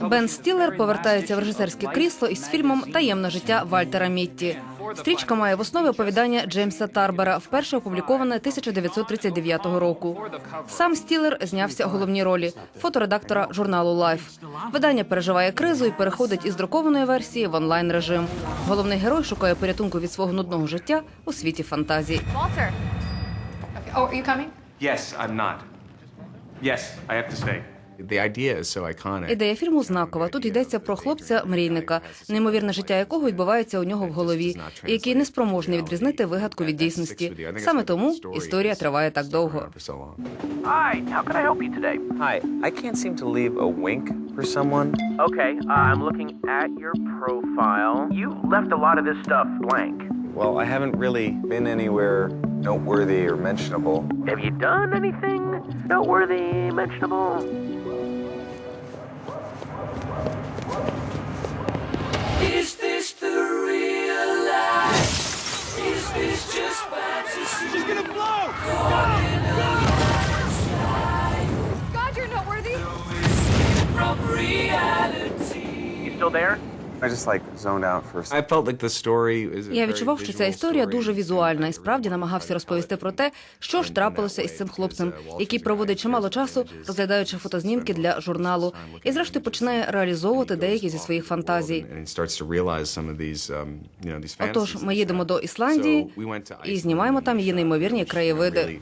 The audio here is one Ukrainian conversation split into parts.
Бен Стілер повертається в режисерське крісло із фільмом Таємне життя Вальтера Мітті. Стрічка має в основі оповідання Джеймса Тарбера, вперше опубліковане 1939 року. Сам Стілер знявся у головній ролі фоторедактора журналу Life. Видання переживає кризу і переходить із друкованої версії в онлайн режим. Головний герой шукає порятунку від свого нудного життя у світі фантазій. Oh, are you coming? Yes, I'm not. Yes, I have to stay. The idea is so iconic. Ідея фільму знакова. Тут йдеться про хлопця мрійника, неймовірне життя якого відбувається у нього в голові, який неспроможний відрізнити вигадку від дійсності. Саме тому історія триває так довго. For so long. Hi, how can I help you today? Hi, I can't seem to leave a wink for someone. Okay, uh, I'm looking at your profile. You left a lot of this stuff blank. Well, I haven't really been anywhere noteworthy or mentionable. Have you done anything noteworthy, mentionable? God, you're noteworthy. You still there? I just like zoned out for a I second. felt like the story is a Я відчував, що ця історія дуже візуальна і справді намагався розповісти про те, що ж трапилося із цим хлопцем, який проводить чимало часу, розглядаючи фотознімки для журналу, і зрештою починає реалізовувати деякі зі своїх фантазій. And he starts to realize some of these, um, you know, these Отож, ми їдемо до. Ісландії і знімаємо там її неймовірні краєвиди.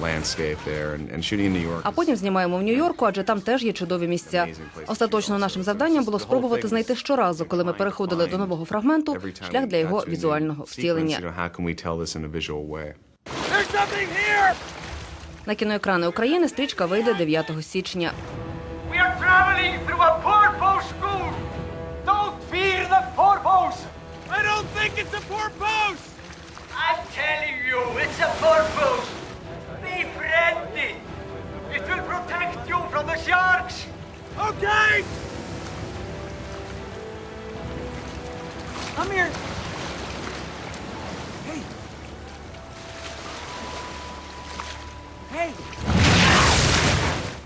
Really- It's an incredible landscape there, and, and shooting in New York. А потім знімаємо в Нью-Йорку, адже там теж є чудові місця. Остаточно нашим завданням було спробувати знайти щоразу, коли ми переходили до нового фрагменту, шлях для його візуального втілення. you tell! На кіноекрани України стрічка вийде 9 січня. We are traveling through a purpose school! Okay! Come here! Hey! Hey!